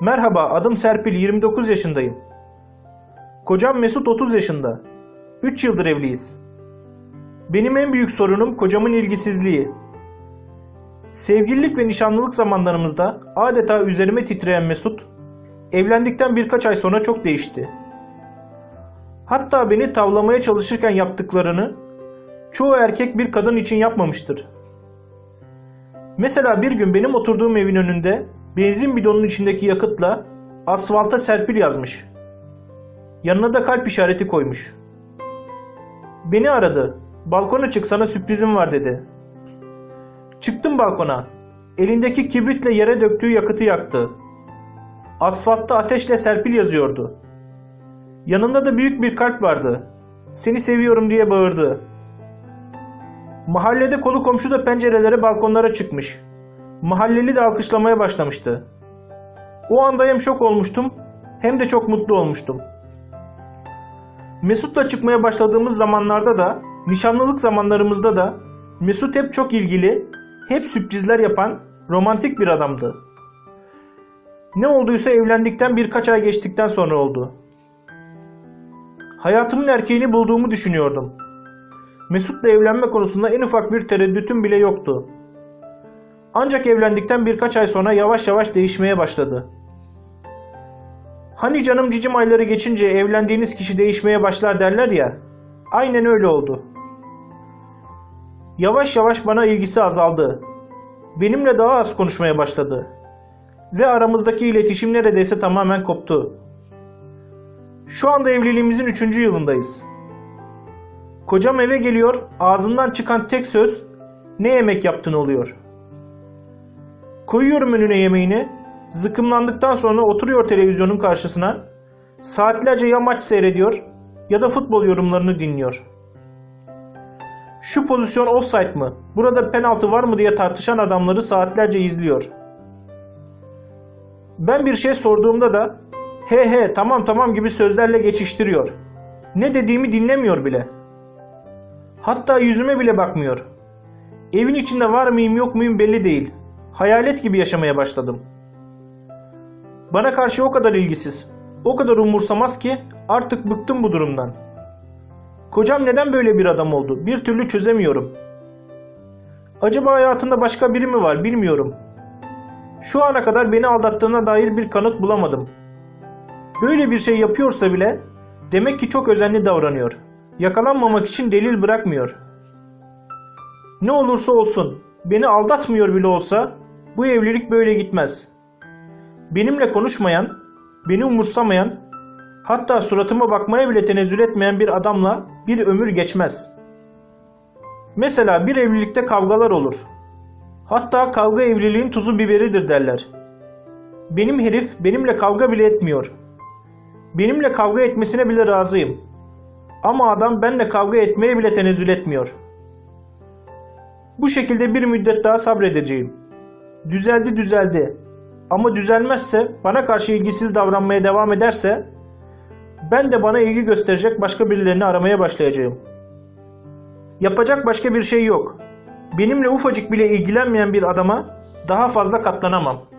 Merhaba, adım Serpil, 29 yaşındayım. Kocam Mesut 30 yaşında. 3 yıldır evliyiz. Benim en büyük sorunum kocamın ilgisizliği. Sevgililik ve nişanlılık zamanlarımızda adeta üzerime titreyen Mesut, evlendikten birkaç ay sonra çok değişti. Hatta beni tavlamaya çalışırken yaptıklarını çoğu erkek bir kadın için yapmamıştır. Mesela bir gün benim oturduğum evin önünde benzin bidonunun içindeki yakıtla asfalta serpil yazmış. Yanına da kalp işareti koymuş. Beni aradı. Balkona çık sana sürprizim var dedi. Çıktım balkona. Elindeki kibritle yere döktüğü yakıtı yaktı. Asfaltta ateşle serpil yazıyordu. Yanında da büyük bir kalp vardı. Seni seviyorum diye bağırdı. Mahallede kolu komşu da pencerelere balkonlara çıkmış. Mahalleli de alkışlamaya başlamıştı. O anda hem şok olmuştum hem de çok mutlu olmuştum. Mesut'la çıkmaya başladığımız zamanlarda da, nişanlılık zamanlarımızda da Mesut hep çok ilgili, hep sürprizler yapan romantik bir adamdı. Ne olduysa evlendikten birkaç ay geçtikten sonra oldu. Hayatımın erkeğini bulduğumu düşünüyordum. Mesut'la evlenme konusunda en ufak bir tereddütüm bile yoktu. Ancak evlendikten birkaç ay sonra yavaş yavaş değişmeye başladı. Hani canım cicim ayları geçince evlendiğiniz kişi değişmeye başlar derler ya. Aynen öyle oldu. Yavaş yavaş bana ilgisi azaldı. Benimle daha az konuşmaya başladı. Ve aramızdaki iletişim neredeyse tamamen koptu. Şu anda evliliğimizin 3. yılındayız. Kocam eve geliyor, ağzından çıkan tek söz ne yemek yaptın oluyor. Koyuyorum önüne yemeğini, zıkkımlandıktan sonra oturuyor televizyonun karşısına, saatlerce ya maç seyrediyor ya da futbol yorumlarını dinliyor. Şu pozisyon offside mı, burada penaltı var mı diye tartışan adamları saatlerce izliyor. Ben bir şey sorduğumda da he he tamam tamam gibi sözlerle geçiştiriyor. Ne dediğimi dinlemiyor bile. Hatta yüzüme bile bakmıyor. Evin içinde var mıyım yok muyum belli değil. Hayalet gibi yaşamaya başladım. Bana karşı o kadar ilgisiz, o kadar umursamaz ki artık bıktım bu durumdan. Kocam neden böyle bir adam oldu? Bir türlü çözemiyorum. Acaba hayatında başka biri mi var bilmiyorum. Şu ana kadar beni aldattığına dair bir kanıt bulamadım. Böyle bir şey yapıyorsa bile demek ki çok özenli davranıyor. Yakalanmamak için delil bırakmıyor. Ne olursa olsun beni aldatmıyor bile olsa bu evlilik böyle gitmez. Benimle konuşmayan, beni umursamayan, hatta suratıma bakmaya bile tenezzül etmeyen bir adamla bir ömür geçmez. Mesela bir evlilikte kavgalar olur. Hatta kavga evliliğin tuzu biberidir derler. Benim herif benimle kavga bile etmiyor. Benimle kavga etmesine bile razıyım. Ama adam benimle kavga etmeye bile tenezzül etmiyor. Bu şekilde bir müddet daha sabredeceğim. Düzeldi düzeldi. Ama düzelmezse, bana karşı ilgisiz davranmaya devam ederse, ben de bana ilgi gösterecek başka birilerini aramaya başlayacağım. Yapacak başka bir şey yok. Benimle ufacık bile ilgilenmeyen bir adama daha fazla katlanamam.''